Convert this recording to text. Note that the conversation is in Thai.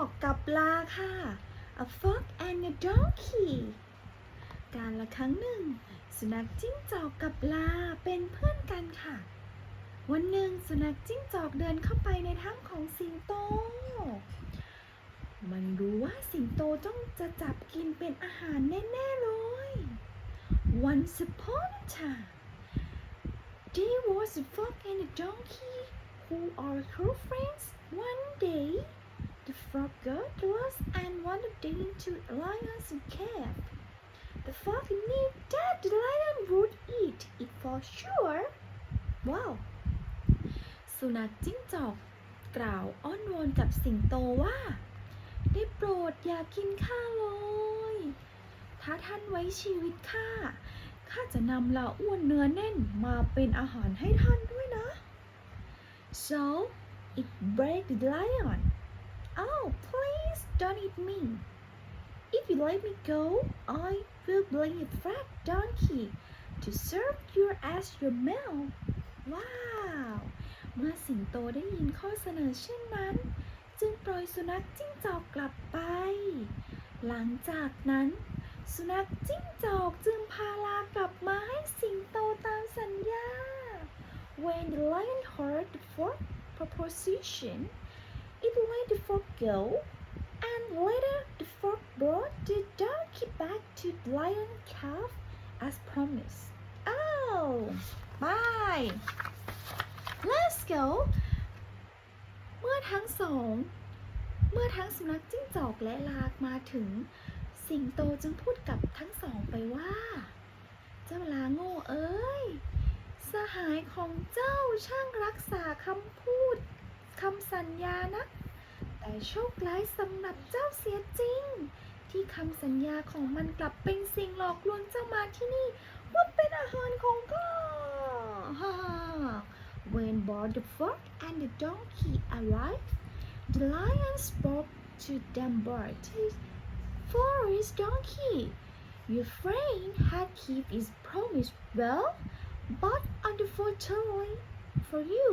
อกกับปลาค่ะ A fox and a donkey การละครั้งหนึ่ง สุนัขจิ้งจอกกับปลาเป็นเพื่อนกันค่ะ วันหนึ่งสุนัขจิ้งจอกเดินเข้าไปในถ้ำของสิงโต มันรู้ว่าสิงโตต้องจะจับกินเป็นอาหารแน่ๆเลย Once upon a time there was a fox and a donkey who are true friends. One day the frog got lost and wandered into a lion's cave. The fox knew that the lion would eat it for sure. Wow! สุนัขจิ้งจอกกล่าวอ้อนวอนกับสิงโตว่า ได้โปรดอย่ากินข้าเลย ถ้าท่านไว้ชีวิตข้า ข้าจะนำลาอ้วนเนื้อแน่นมาเป็นอาหารให้ท่านด้วยนะ so it begged the lion blame me if you let me go I will bring a fat donkey to serve you as your meal ว้าวเมื่อสิงโตได้ยินข้อเสนอเช่นนั้น จึงปล่อยสุนัขจิ้งจอกกลับไป หลังจากนั้น สุนัขจิ้งจอกจึงพาลากลับมาให้สิงโตตามสัญญา When the lion heard the fourth proposition it let the fox go and later the fox brought the donkey back to the lion calf as promised Oh bye Let's go เมื่อทั้งสอง เมื่อทั้งสุนัขจิ้งจอกและลากมาถึง สิงโตจึงพูดกับทั้งสองไปว่า เจ้าลาโง่เอ้ย สหายของเจ้าช่างรักษาคำพูดคำสัญญานะ แต่โชคร้ายสำหรับเจ้าเสียจริง ที่คำสัญญาของมันกลับเป็นสิ่งหลอกลวงเจ้ามาที่นี่ว่าเป็นอาหารของข้า When both the fox and the donkey arrived, the lion spoke to them both. Forest donkey, your friend had kept his promise well, but unfortunately for you,